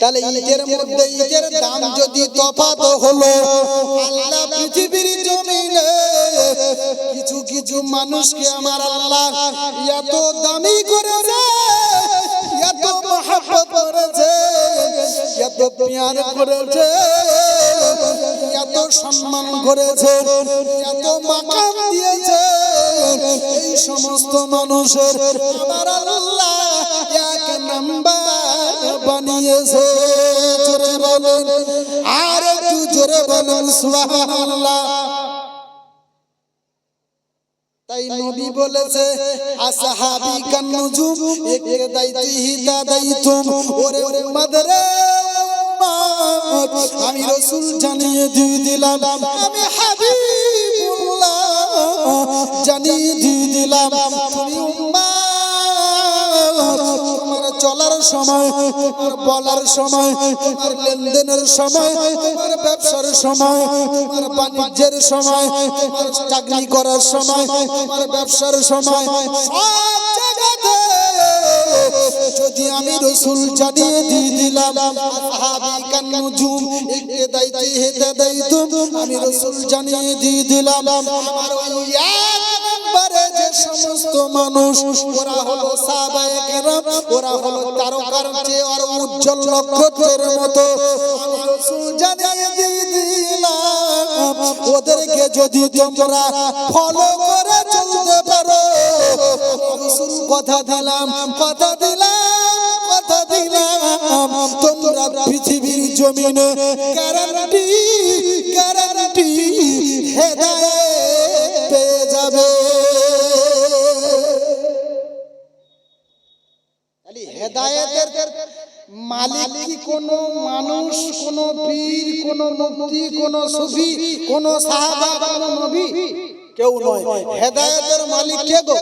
তাহলে ইটের মধ্যে ইটের দাম যদি তফাত হলো, আল্লাহ পৃথিবীর জমিনে কিছু কিছু মানুষকে আমার আল্লাহ এত দামি করেছে, এত মহাব্বত করেছে, এত প্যার করেছে, এত সম্মান করেছে, এত মাকাম দিয়েছে। এই সমস্ত মানুষের আমার আল্লাহ এক নাম্বার। জোরে বলেন। আর একটু জোরে বলেন, সুবহানাল্লাহ। তাই নবী বলেছে, আসহাবি কান্নুজুম একে দাইতিহি দাদাইতুম ওরে ওরে মাদরে আমি রসুল জানিয়ে দিয়ে দিলাম, আমি হাবিবুল্লাহ জানিয়ে সময়, তোমার বলার সময়, তোমার লেনদেনের সময়, তোমার ব্যবসার সময়, তোমার বাণিজ্যের সময়, তোমার চাকরি করার সময়, তোমার ব্যবসার সময়, সব যদি আমি রসুল জানিয়ে দিয়ে দিলাম দাইতি, হেতে দাইতুম, আমি রসুল জানিয়ে দিয়ে দিলাম, আমার সমস্ত মানুষ, ওরা হলো সাহাবায়ে কেরাম, ওরা হলো তারকার চেয়ে আর উজ্জ্বল নক্ষত্রের মতো। ওদেরকে যদি তোমরা ফলো করে চলতে পারো। কথা দিলাম কথা দিলাম কথা দিলাম। তোমরা পৃথিবীর জমিনে গ্যারান্টি হেদায়েতের মালিক কি কোনো মানুষ, কোনো পীর, কোনো মুক্তি কোনো সুফি, কোনো সাহাবা, কোনো নবী? কেউ নয়। হেদায়েতের মালিক কে গো?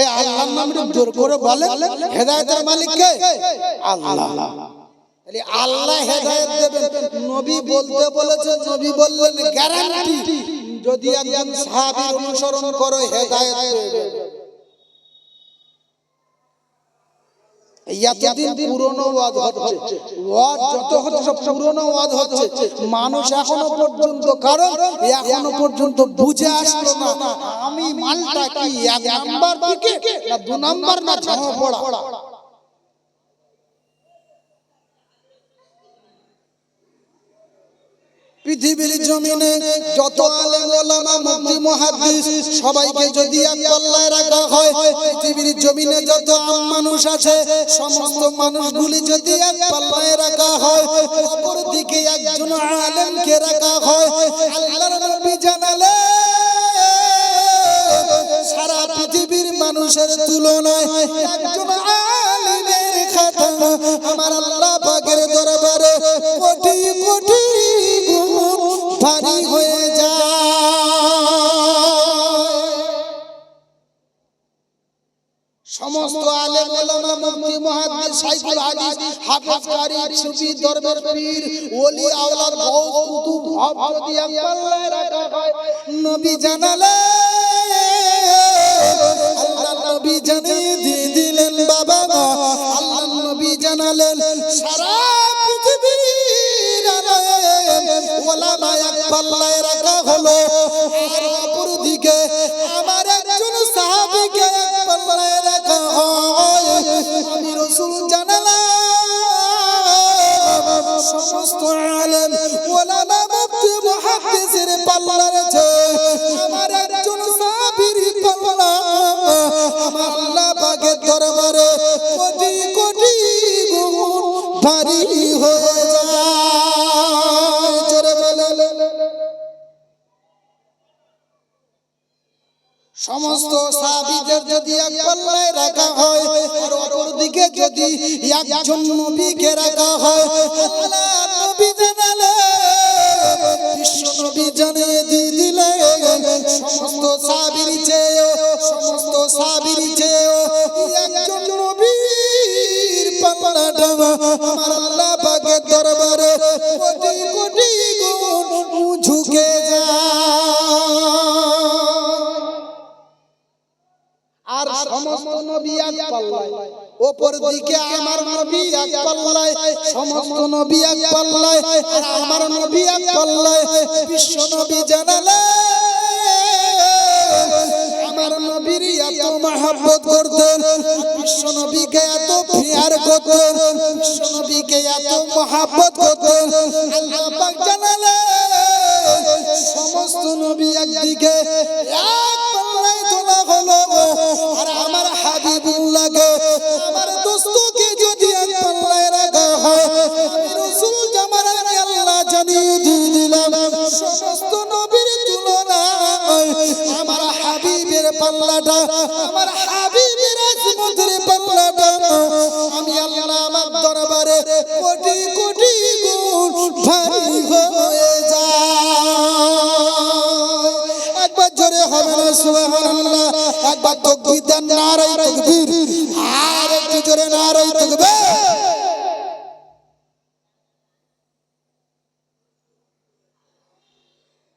এই আল্লাহর নাম জোর করে বলে হেদায়েতের মালিক কে? আল্লাহ। আল্লাহ হেদায়েত দেবেন। নবী বলতে বলেছে নবী বললেন গ্যারান্টি যদি একজন সাহাবীর অনুসরণ করো, হেদায়েত পেয়ে এতদিন পুরনো ওয়াজ হচ্ছে। ওয়াজ যত হচ্ছে, সব পুরনো ওয়াজ হচ্ছে। মানুষ এখনও পর্যন্ত, কারণ এখনও পর্যন্ত বুঝে আসলো না, আমি মালটা কি, এক নাম্বার দিকে না দু নাম্বার না ছাড়া পড়া? পৃথিবীর জমিনে যত আলেম, ওলামা, মুফতি, মুহাদ্দিস, সবাইকে যদি এক পাল্লায় রাখা হয়, পৃথিবীর জমিনে যত আম মানুষ আছে, সমস্ত মানুষগুলি যদি এক পাল্লায় রাখা হয় অপর দিকে একজন আলেমকে রাখা হয়, আল্লাহর নবী জানালে, সারা পৃথিবীর মানুষের তুলনায় একজন আলিমের খাতা আমার আল্লাহ পাকের দরবারে কোটি কোটি সমস্ত আলেম ওলামা মুফতি, মুহাদ্দিস শাইখুল হাদিস হাফেজ কারি সুফি দরবেশ পীর, ওলি আওলাদ বহু কুতুব এক পাল্লায় রাখা হয়, নবী জানালে। আল্লাহ নবী জানিয়ে দিয়ে দিলেন, বাবা আল্লাহ নবী জানালেন, সারা পৃথিবীর রাখা হলো। মুফতি মুহাদ্দিসের পাল্লা রয়েছে আমার একজন সাহাবীর পাল্লা। আমার আল্লাহ পাকের দরবারে কোটি কোটি গুণ ভারী হয়ে সমস্ত সাহাবীদের যদি এক পাল্লায় রাখা হয়, আর অপর দিকে যদি একজন নবীকে রাখা হয়, আল্লাহ নবী জানালে বিশ্ব নবী জানিয়ে দিয়ে দিলেন, সমস্ত সাহাবীর চেয়ে সমস্ত সাহাবীর চেয়ে একজন নবীর পাল্লাটা আমার আল্লাহ পাকের দরবারে কোটি কোটি গুণ ঝুঁকে আর সমস্ত নবী এক পাল্লায়। ওপর দিকে আমার নবী এক পাল্লায় সমস্ত নবী এক পাল্লায় আর আমার নবী এক পাল্লায় বিশ্ব নবী জানালে। আমার নবীর এত মহাব্বত করতেন, বিশ্ব নবীকে এত প্রিয়ার করতেন, বিশ্ব নবীকে এত মহাব্বত করতেন, আল্লাহ জানালে। সমস্ত নবী একদিকে এক পাল্লায় তোলা হলো, আর আমার হাবিবুল্লাহকে পাল্লাটা আমার হাবিবের আজমতের পাল্লাটা আমি আল্লাহ আমার দরবারে কোটি কোটি গুণ ভারী হয়ে যায়। একবার জোরে হবে না, সুবহানাল্লাহ। একবার তাকবীর দেন নারাই তাকবীর। আর একটু জোরে নারাই তাকবীর।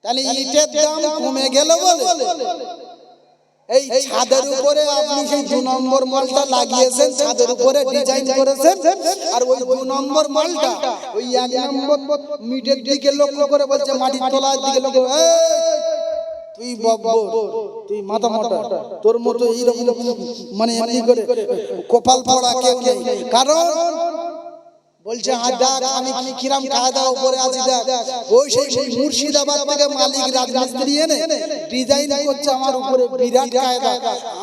তাহলে ইটের দাম কমে গেল বলে। এই ছাদের উপরে আপনি সেই দু নম্বর মালটা লাগিয়েছেন, ছাদের উপরে ডিজাইন করেছেন, আর ওই দু নম্বর মালটা ওই এক নম্বর মিটের দিকে লক্ষ্য করে বলছে, মাটির তলার দিকে লক্ষ্য তুই তুই মাথা মোটা, তোর মতো এইরকম মানে এমনি করে কপাল পড়া কেউ কারণ বলছে আর দেখ আমি কি কিরাম কায়দা উপরে আছি দেখ। ওই সেই সেই মুর্শিদাবাদ থেকে মালিক রাজমিস্ত্রি এনে ডিজাইন করছে আমার উপরে বিরাট কায়দা।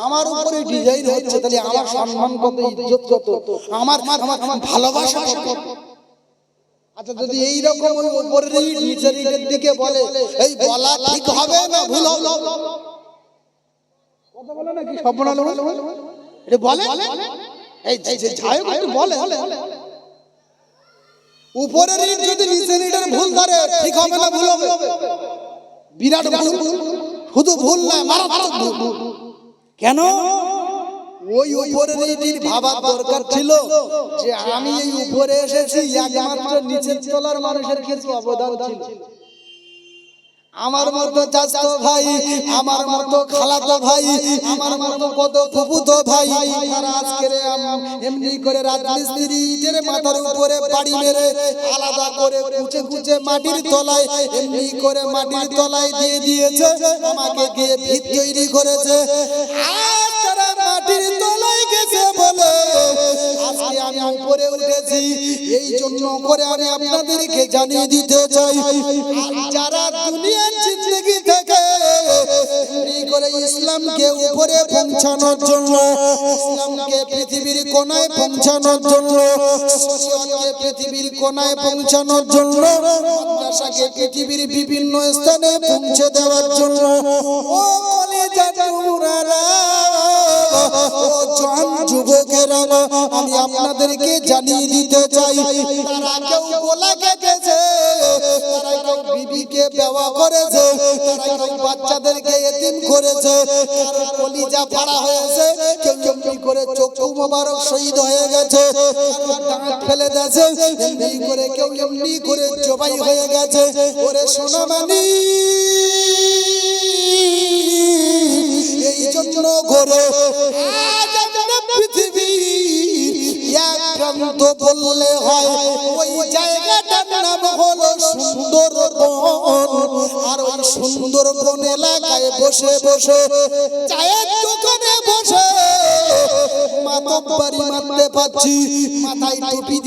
আমার উপরে ডিজাইন হচ্ছে তাহলে আমার সম্মান কত ইজ্জত কত? আমার আমার ভালোবাসা কত? আচ্ছা যদি এই রকম উপরের ইট নিচের ইটের দিকে বলে এই বলা ঠিক হবে না ভুল হবে? কথা বলে না কি সব এটা বলে? এই যে- যাই একটু বলে। উপরের ইট যদি নিচের ইটের ভুল ধরে, ঠিক হবে না ভুল হবে? বিরাট ভুল। শুধু ভুল না, মারাত্মক ভুল। কেন? ওই উপরের ইটির ভাবা দরকার ছিল যে আমি এই উপরে এসেছি, একমাত্র নিচের তলার মানুষের কিছু অবদান ছিল। আমার মতো চাচতো ভাই, আমার মতো খালাতো ভাই, আমার মতো কত ফুফুতো ভাই তারা আজকে এমনি করে রাজমিস্ত্রি ইটের মাথার উপরে বাড়ি মেরে আলাদা করে কুচে কুচে মাটির তলায়, এমনি করে মাটির তলায় দিয়ে দিয়েছে, আমাকে দিয়ে ভিত তৈরি করেছে। আজ আমি উপরে উঠেছি, এই জন্য করে আমি আপনাদেরকে জানিয়ে দিতে চাই যারা দুনিয়ার জিন্দগি থেকে করে ইসলামকে উপরে পৌঁছানোর জন্য, ইসলামকে পৃথিবীর কোনায় পৌঁছানোর জন্য পৃথিবীর কোনায় পৌঁছানোর জন্য পৃথিবীর বিভিন্ন স্থানে পৌঁছে দেওয়ার জন্য, ও যুবকেরা আপনাদেরকে জানিয়ে দিতে চাই, তারা কেউ গোলা তারা কেউ বিবিকে বেওয়া করেছে, তারা কেউ বাচ্চাদেরকে এতিম করেছে, কারও কলিজা হয়েছে, কেউ করে চক্ষু মোবারক শহীদ হয়ে গেছে দাঁত ফেলে এমনি করে কেউ করে জবাই হয়ে গেছে, ওরে সোনামানি। এই জন্য করে পৃথিবীর প্রান্ত বললে হয়, ওই জায়গাটার নাম হলো সুন্দরবন। আর ওই সুন্দরবন এলাকায় বসে বসে চায়ের দোকানে বসে মারতে পাচ্ছি মাথায় টুপি